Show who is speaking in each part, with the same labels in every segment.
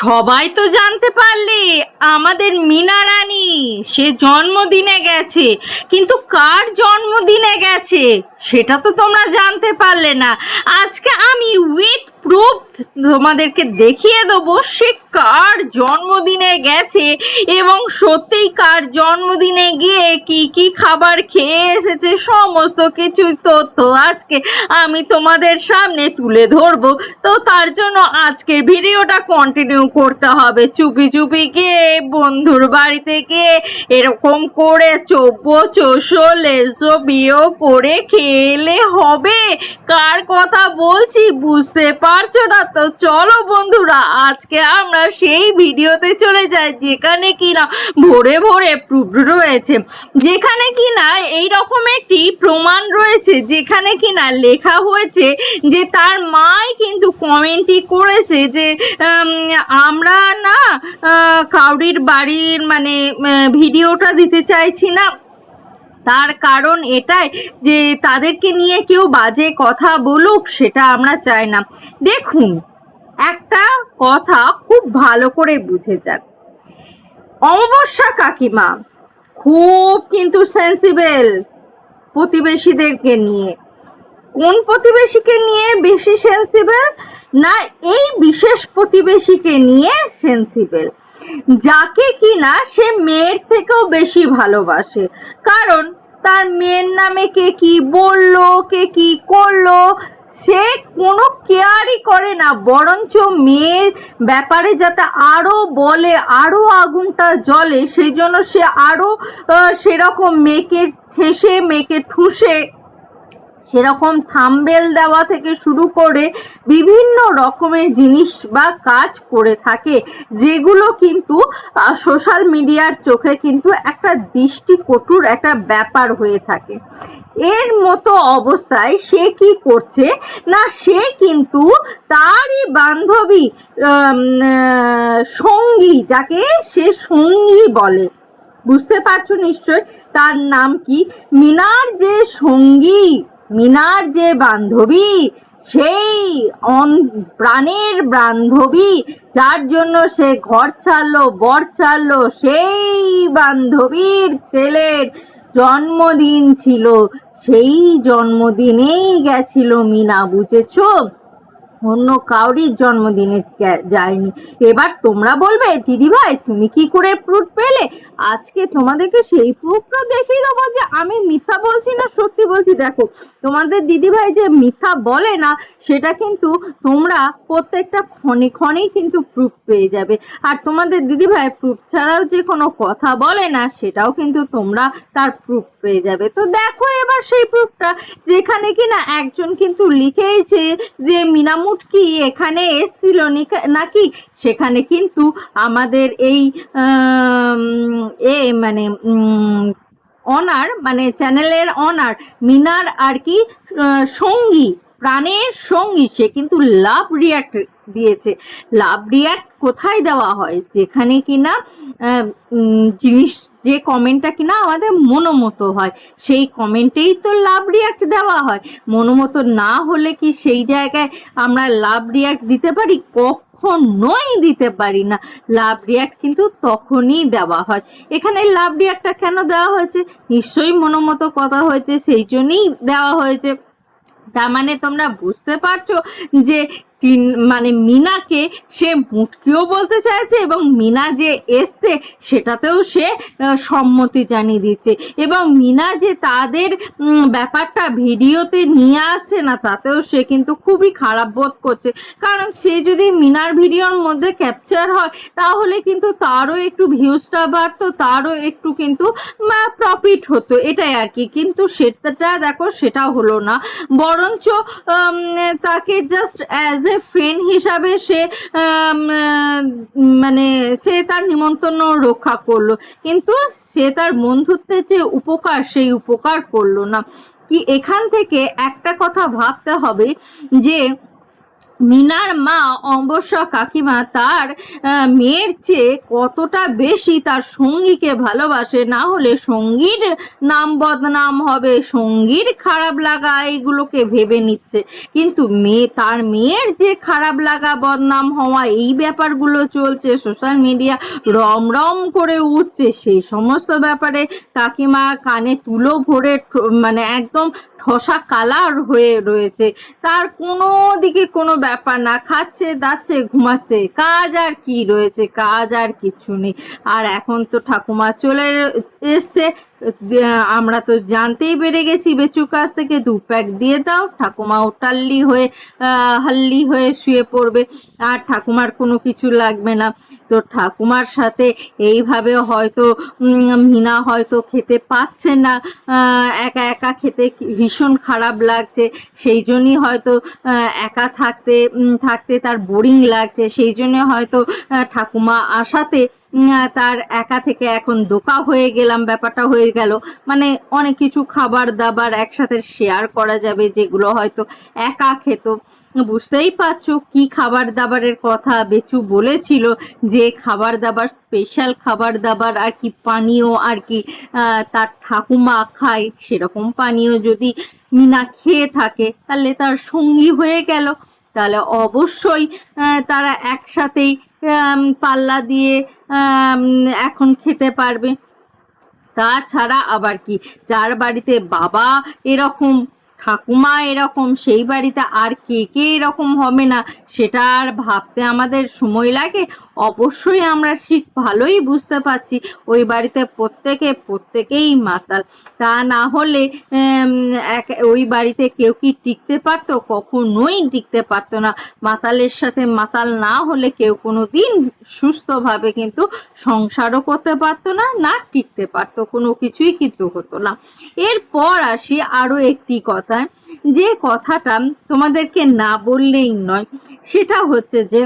Speaker 1: সবাই তো জানতে পারলে, আমাদের মিনা রানী, সে জন্মদিনে গেছে। কিন্তু কার জন্মদিনে গেছে, সেটা তো তোমরা জানতে পারলে না। আজকে আমি উইথ প্রুফ তোমাদেরকে দেখিয়ে দেবো সে কার জন্মদিনে গেছে এবং সত্যিই কার জন্মদিনে গিয়ে কি কি খাবার খেয়ে এসেছে, সমস্ত কিছু তথ্য আজকে আমি তোমাদের সামনে তুলে ধরবো। তো তার জন্য আজকের ভিডিওটা কন্টিনিউ করতে হবে। চুপি চুপি গিয়ে বন্ধুর বাড়িতে গিয়ে এরকম করে চব্য চোষো, লেসো বিয়েও করে খেলে হবে। কার কথা বলছি বুঝতে পারছ না তো চলো বন্ধুরা, আজকে আমরা সেই ভিডিওতে চলে যাই যেখানে কিনা ভোরে ভোরে প্রুফ রয়েছে। যেখানে কিনা এই রকম একটি প্রমাণ রয়েছে, যেখানে কিনা লেখা হয়েছে যে তার মাই কিন্তু কমেন্টই করেছে যে আমরা না কাউরির বাড়ির মানে ভিডিওটা দিতে চাইছি না। তার কারণ এটাই যে তাদেরকে নিয়ে কেউ বাজে কথা বলুক, সেটা আমরা চাই না। দেখুন, একটা কথা খুব ভালো করে বুঝে যান অমাবস্যা কাকিমা খুব কিন্তু সেন্সিবল প্রতিবেশীদেরকে নিয়ে। কোন প্রতিবেশীকে নিয়ে বেশি সেন্সিবল না, এই বিশেষ প্রতিবেশীকে নিয়ে সেন্সিবল যাকে কিনা সে মেয়ের থেকেও বেশি ভালোবাসে। কারণ তার মেয়ের নামে কে কি বলল, কে কি করল, সে কোনো কেয়ারই করে না। বরঞ্চ মেয়ের ব্যাপারে যাতে আরও বলে আরও আগুনটা জ্বলে, সেই জন্য সে আরও সেরকম মেয়েকে ঠেসে, মেয়েকে ঠুসে সেরকম থাম্বেল দেওয়া থেকে শুরু করে বিভিন্ন রকমের জিনিস বা কাজ করে থাকে, যেগুলো কিন্তু সোশ্যাল মিডিয়ার চোখে কিন্তু একটা দৃষ্টিকটুর একটা ব্যাপার হয়ে থাকে। এর মতো অবস্থায় সে কি করছে? না, সে কিন্তু তারই বান্ধবী সঙ্গী, যাকে সে সঙ্গী বলে। বুঝতে পারছ নিশ্চয়? তার নাম কি? মিনার যে সঙ্গী। মিনার যে বান্ধবী, সেই প্রাণের বান্ধবী, যার জন্য সে ঘর ছাড়লো, বর ছাড়লো, সেই বান্ধবীর ছেলের জন্মদিন ছিল। সেই জন্মদিনেই গেছিল মিনা, বুঝেছ? অন্য কাউরির জন্মদিনে যায়নি। এবার তোমরা বলবে দিদি ভাই তুমি কি করে প্রুফ পেলে? আজকে তোমাদেরকে সেই প্রুফটা দেখিয়ে দেবো যে আমি মিথ্যা বলছি না সত্যি বলছি? দেখো তোমাদের দিদিভাই যে মিথ্যা বলে না, সেটা কিন্তু তোমরা প্রত্যেকটা ক্ষণে ক্ষণেই কিন্তু প্রুফ পেয়ে যাবে। আর তোমাদের দিদিভাই প্রুফ ছাড়াও যে কোনো কথা বলে না, সেটাও কিন্তু তোমরা তার প্রুফ পেয়ে যাবে। তো দেখো এবার সেই প্রুফটা যেখানে কিনা একজন কিন্তু লিখেইছে যে মিনামুটকি এখানে এসছিল নিকা- নাকি? সেখানে কিন্তু আমাদের এই এ মানে অনার মানে চ্যানেলের অনার মিনার আর কি সঙ্গী, প্রাণের সঙ্গী, সে কিন্তু লাভ রিয়াক্ট দিয়েছে। লাভ রিয়াক্ট কোথায় দেওয়া হয়? যেখানে কিনা জিনিস, যে কমেন্টটা কিনা আমাদের মনোমতো হয়, সেই কমেন্টেই তো লাভ রিয়াক্ট দেওয়া হয়। মনোমতো না হলে কি সেই জায়গায় আমরা লাভ রিয়াক্ট দিতে পারি? কখনোই দিতে পারি না। লাভ রিয়াক্ট কিন্তু তখনই দেওয়া হয়। এখানে লাভ রিয়াক্টটা কেন দেওয়া হয়েছে? নিশ্চয়ই মনোমতো কথা হয়েছে সেই জন্যই দেওয়া হয়েছে। তার মানে তোমরা বুঝতে পারছ যে তিন- মানে মিনাকে সে মুটকিও বলতে চাইছে এবং মিনা যে এসছে সেটাতেও সে সম্মতি জানিয়ে দিচ্ছে। এবং মিনা যে তাদের ব্যাপারটা ভিডিওতে নিয়ে আসছে না, তাতেও সে কিন্তু খুবই খারাপ বোধ করছে। কারণ সে যদি মিনার ভিডিওর মধ্যে ক্যাপচার হয়, তাহলে কিন্তু তারও একটু ভিউজটা বাড়তো, তারও একটু কিন্তু প্রফিট হতো, এটাই আর কি। কিন্তু সেটা, দেখো, সেটা হলো না। বরঞ্চ তাকে জাস্ট অ্যাজ এ ফ্রেন্ড হিসাবে সে মানে সে তার নিমন্ত্রণ রক্ষা করল। কিন্তু সে তার বন্ধুত্বের যে উপকার, সেই উপকার করল না। কি এখান থেকে একটা কথা ভাবতে হবে যে মিনার মা অবশ্য কাকিমা তার মেয়ের চেয়ে কতটা বেশি তার সঙ্গীকে ভালোবাসে? না হলে সঙ্গীর নাম বদনাম হবে, সঙ্গীর খারাপ লাগা এইগুলোকে ভেবে নিচ্ছে। কিন্তু মেয়ে, তার মেয়ের যে খারাপ লাগা, বদনাম হওয়া এই ব্যাপারগুলো চলছে, সোশ্যাল মিডিয়া রম রম করে উঠছে। সেই সমস্ত ব্যাপারে কাকিমা কানে তুলো ভরে মানে একদম ঠসা কালার হয়ে রয়েছে। তার কোনো দিকে কোনো ব্যাপার না, খাচ্ছে, দাচ্ছে, ঘুমাচ্ছে, কাজ আর কি রয়েছে, কাজ আর কিছু নেই। আর এখন তো ঠাকুমা চলে এসছে আমরা তো জানতেই পেরে গেছি, বেচুর কাছ থেকে দু প্যাক দিয়ে দাও। ঠাকুমাও টাল্লি হয়ে হাল্লি হয়ে শুয়ে পড়বে। আর ঠাকুমার কোনো কিছু লাগবে না। তো ঠাকুমার সাথে এইভাবে হয়তো মিনা হয়তো খেতে পাচ্ছে না। একা একা খেতে ভীষণ খারাপ লাগছে। সেই জন্যই হয়তো একা থাকতে থাকতে তার বোরিং লাগছে। সেই জন্য হয়তো ঠাকুমা আসাতে তার একা থেকে এখন দোকা হয়ে গেলাম, ব্যাপারটা হয়ে গেল। মানে অনেক কিছু খাবার দাবার একসাথে শেয়ার করা যাবে, যেগুলো হয়তো একা খেত। বুঝতেই পারছ কি খাবার দাবারের কথা বেচু বলেছিল, যে খাবার দাবার স্পেশাল খাবার দাবার, আর কি পানীয়, আর কি তার ঠাকুমা খায়, সেরকম পানীয় যদি মিনা খেয়ে থাকে, তাহলে তার সঙ্গী হয়ে গেল। তাহলে অবশ্যই তারা একসাথেই পাল্লা দিয়ে এখন খেতে পারবে। তাছাড়া আবার কি, যার বাড়িতে বাবা এরকম, ঠাকুমা এরকম, সেই বাড়িতে আর কে কে এরকম হবে না, সেটা আর ভাবতে আমাদের সময় লাগে। অবশ্যই আমরা ঠিক ভালোই বুঝতে পারছি ওই বাড়িতে প্রত্যেকে প্রত্যেকেই মাতাল। তা না হলে এক, ওই বাড়িতে কেউ কি টিকতে পারতো? কখনোই টিকতে পারতো না। মাতালের সাথে মাতাল না হলে কেউ কোনো দিন সুস্থভাবে কিন্তু সংসারও করতে পারতো না না টিকতে পারতো। কোনো কিছুই কিন্তু হতো না। এরপর আসি আরও একটি কথা যে কথাটা তোমাদেরকে না বললেই নয়, সেটা হচ্ছে যে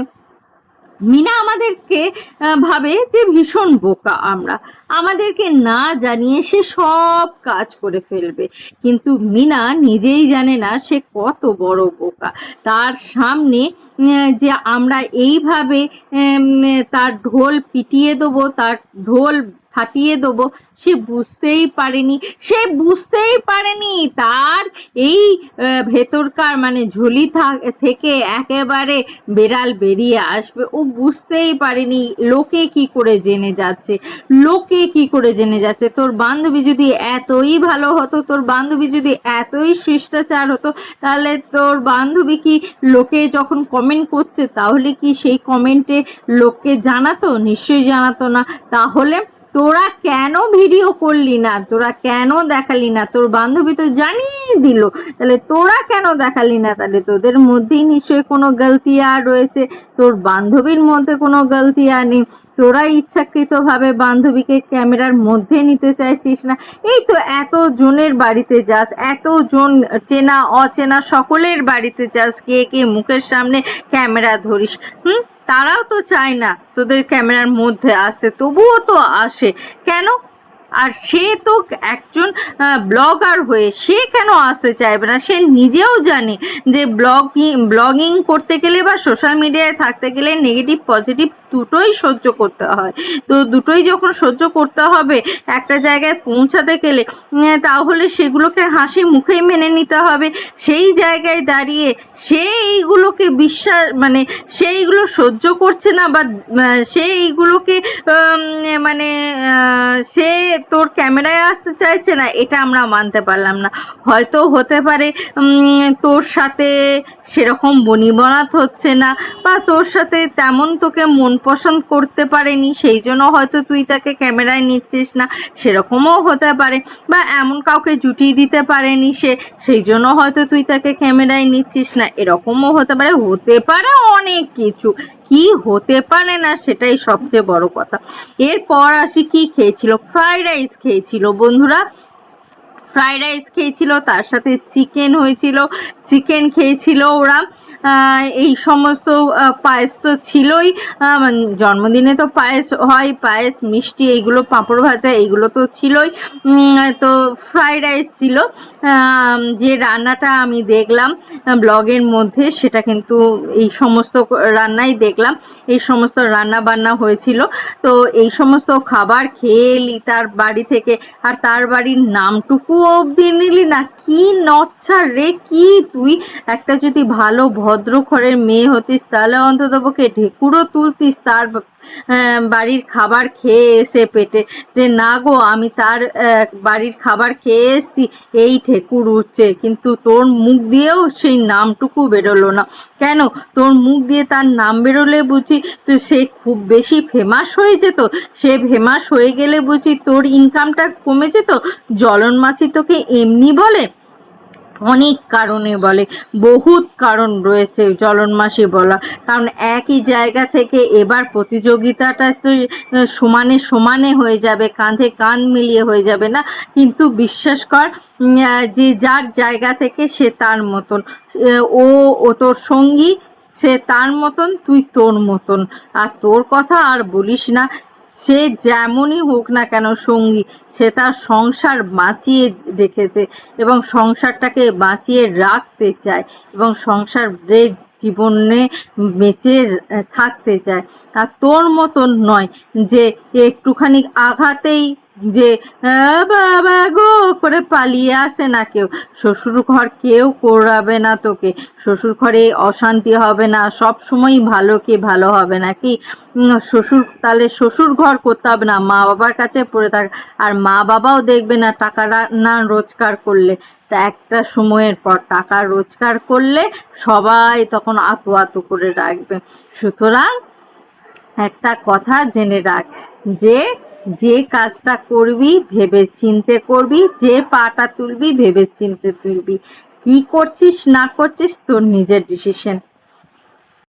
Speaker 1: মিনা আমাদেরকে ভাবে যে ভীষণ বোকা আমরা। আমাদেরকে না জানিয়ে সে সব কাজ করে ফেলবে। কিন্তু মিনা নিজেই জানে না সে কত বড় বোকা। তার সামনে যে আমরা এইভাবে তার ঢোল পিটিয়ে দেবো, তার ঢোল ফাটিয়ে দেবো। সে বুঝতেই পারেনি, সে বুঝতেই পারেনি তার এই ভেতরকার মানে ঝুলি থেকে একেবারে বেড়াল বেরিয়ে আসবে। ও বুঝতেই পারেনি লোকে কি করে জেনে যাচ্ছে, লোকে কি করে জেনে যাচ্ছে। তোর বান্ধবী যদি এতই ভালো হতো, তোর বান্ধবী যদি এতই শিষ্টাচার হতো, তাহলে তোর বান্ধবী কি লোকে যখন কমেন্ট করছে, তাহলে কি সেই কমেন্টে লোককে জানাতো? নিশ্চয়ই জানাতো না। তাহলে তোরা কেন ভিডিও করলি না? তোরা কেন দেখালি না? তোর বান্ধবী তো জানিয়ে দিল। তাহলে তোরা কেন দেখালি না? তাহলে তোদের মধ্যেই নিশ্চয়ই কোনো গলতিয়া রয়েছে। তোর বান্ধবীর মধ্যে কোনো গলতিয়া নেই। তোরা ইচ্ছাকৃতভাবে বান্ধবীকে ক্যামেরার মধ্যে নিতে চাইছিস না? এই তো এত জনের বাড়িতে যাস এত জন চেনা অচেনা সকলের বাড়িতে যাস, কে কে মুখের সামনে ক্যামেরা ধরিস, হুম? তারাও তো চায় না তোদের ক্যামেরার মধ্যে আসতে, তবুও তো আসে। কেন? আর সে তো একজন ব্লগার হয়ে সে কেন আসতে চাইবে না? সে নিজেও জানে যে ব্লগিং ব্লগিং করতে গেলে বা সোশ্যাল মিডিয়ায় থাকতে গেলে নেগেটিভ পজিটিভ দুটোই সহ্য করতে হয়। তো দুটোই যখন সহ্য করতে হবে, একটা জায়গায় পৌঁছাতে গেলে তাহলে সেগুলোকে হাসি মুখেই মেনে নিতে হবে। সেই জায়গায় দাঁড়িয়ে সে এইগুলোকে বিশ্বাস মানে সেইগুলো সহ্য করছে না বা সে এইগুলোকে মানে সে তোর ক্যামেরায় আসতে চাইছে না, এটা আমরা মানতে পারলাম না। হয়তো হতে পারে তোর সাথে সেরকম বনিবনাত হচ্ছে না বা তোর সাথে তেমন তোকে মন পছন্দ করতে পারেনি, সেই জন্য হয়তো তুই তাকে ক্যামেরায় নিচ্ছিস না, সেরকমও হতে পারে বা এমন কাউকে জুটিয়ে দিতে পারেনি সে, সেই জন্য হয়তো তুই তাকে ক্যামেরায় নিচ্ছিস না, এরকমও হতে পারে হতে পারে অনেক কিছু, কি হতে পারে না সেটাই সবচেয়ে বড় কথা। এরপর আসি কি খেয়েছিল? ফ্রাইড রাইস খেয়েছিল, বন্ধুরা। ফ্রাইড রাইস খেয়েছিল, তার সাথে চিকেন হয়েছিল, চিকেন খেয়েছিল ওরা। এই সমস্ত পায়েস তো ছিলই। মানে জন্মদিনে তো পায়েস হয়, পায়েস, মিষ্টি, এইগুলো পাঁপড় ভাজা, এইগুলো তো ছিলই। তো ফ্রাইড রাইস ছিল। যে রান্নাটা আমি দেখলাম ব্লগের মধ্যে, সেটা কিন্তু এই সমস্ত রান্নাই দেখলাম। এই সমস্ত রান্না বান্না হয়েছিল। তো এই সমস্ত খাবার খেয়ে তার বাড়ি থেকে, আর তার বাড়ির নামটুকু অবধি নিলি না? কি নচ্ছা রে, কি তুই? একটা যদি ভালো ভদ্র ঘরের মেয়ে হতিস, তাহলে অন্তত পক্ষে ঢেকুরও তুলতিস, তার বাড়ির খাবার খেয়ে এসে পেটে। যে, না গো, আমি তার বাড়ির খাবার খেয়ে এসেছি, এই ঠেকুর উঠছে। কিন্তু তোর মুখ দিয়েও সেই নামটুকু বেরোলো না। কেন? তোর মুখ দিয়ে তার নাম বেরোলে বুঝি তো সে খুব বেশি ফেমাস হয়ে যেত সে ফেমাস হয়ে গেলে বুঝি তোর ইনকামটা কমে যেত জলন মাসি তোকে এমনি বলে? অনেক কারণে বলে, বহুত কারণ রয়েছে জলন মাসি বলা। কারণ একই জায়গা থেকে এবার প্রতিযোগিতাটা তো সমানে সমানে হয়ে যাবে, কাঁধে কান মিলিয়ে হয়ে যাবে না। কিন্তু বিশ্বাস কর যে যার জায়গা থেকে সে তার মতন। ও ও তোর সঙ্গী, সে তার মতন, তুই তোর মতন। আর তোর কথা আর বলিস না সে যেমনই হোক না কেন সঙ্গী, সে তার সংসার বাঁচিয়ে রেখেছে এবং সংসারটাকে বাঁচিয়ে রাখতে চায় এবং সংসার জীবনে বেঁচে থাকতে চায়। আর তোর মতন নয় যে একটুখানি আঘাতেই যে বাবা গো করে পালিয়ে আসে না কেউ। শ্বশুর ঘর কেউ করাবে না তোকে। শ্বশুর ঘরে অশান্তি হবে না। সব সময় ভালো কি ভালো হবে নাকি উম, শ্বশুর তাহলে শ্বশুর ঘর করতে হবে না? মা বাবার কাছে পড়ে থাক। আর মা বাবাও দেখবে না টাকাটা না রোজগার করলে। তা একটা সময়ের পর টাকা রোজগার করলে সবাই তখন আতু আতু করে রাখবে। সুতরাং একটা কথা জেনে রাখ যে যে কাজটা করবি ভেবে চিনতে করবি, যে পাটা তুলবি ভেবে চিনতে তুলবি। কি করছিস, না করছিস, তোর নিজের ডিসিশন